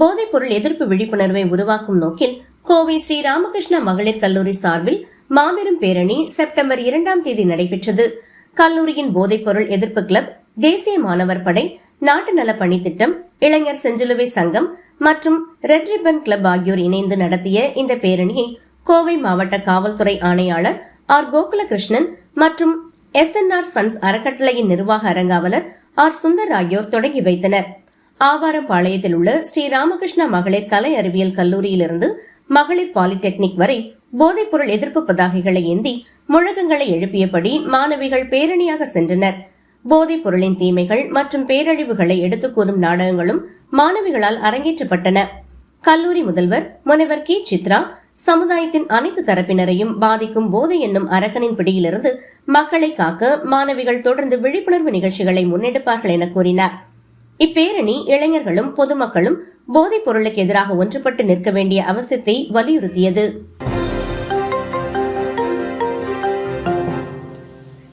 போதைப்பொருள் எதிர்ப்பு விழிப்புணர்வை உருவாக்கும் நோக்கில் கோவை ஸ்ரீ ராமகிருஷ்ண மகளிர் கல்லூரி சார்பில் மாபெரும் பேரணி செப்டம்பர் இரண்டாம் தேதி நடைபெற்றது. கல்லூரியின் போதைப்பொருள் எதிர்ப்பு கிளப் தேசிய மாணவர் படை நாட்டு நல பணி திட்டம் இளைஞர் செஞ்சிலுவை சங்கம் மற்றும் ரெட் ரிப்பன் கிளப் ஆகியோர் இணைந்து நடத்திய இந்த பேரணியை கோவை மாவட்ட காவல்துறை ஆணையாளர் ஆர் கோகுலகிருஷ்ணன் மற்றும் எஸ்என்ஆர் சன்ஸ் அறக்கட்டளையின் நிர்வாக அரங்காவலர் ஆர் சுந்தர் ஆகியோர் தொடங்கி வைத்தனர். ஆவாரம்பாளையத்தில் உள்ள ஸ்ரீ ராமகிருஷ்ணா மகளிர் கலை அறிவியல் கல்லூரியிலிருந்து மகளிர் பாலிடெக்னிக் வரை போதைப்பொருள் எதிர்ப்பு பதாகைகளை ஏந்தி முழக்கங்களை எழுப்பியபடி மாணவிகள் பேரணியாக சென்றனர். போதைப் பொருளின் தீமைகள் மற்றும் பேரழிவுகளை எடுத்துக் கூறும் நாடகங்களும் மாணவிகளால் அரங்கேற்றப்பட்டன. கல்லூரி முதல்வர் முனைவர் கே. சித்ரா சமுதாயத்தின் அனைத்து தரப்பினரையும் பாதிக்கும் போதை என்னும் அரக்கனின் பிடியிலிருந்து மக்களை காக்க மாணவிகள் தொடர்ந்து விழிப்புணர்வு நிகழ்ச்சிகளை முன்னெடுப்பார்கள் என கூறினார். இப்பேரணி இளைஞர்களும் பொதுமக்களும் போதைப் பொருளுக்கு எதிராக ஒன்றுபட்டு நிற்க வேண்டிய அவசியத்தை வலியுறுத்தியது.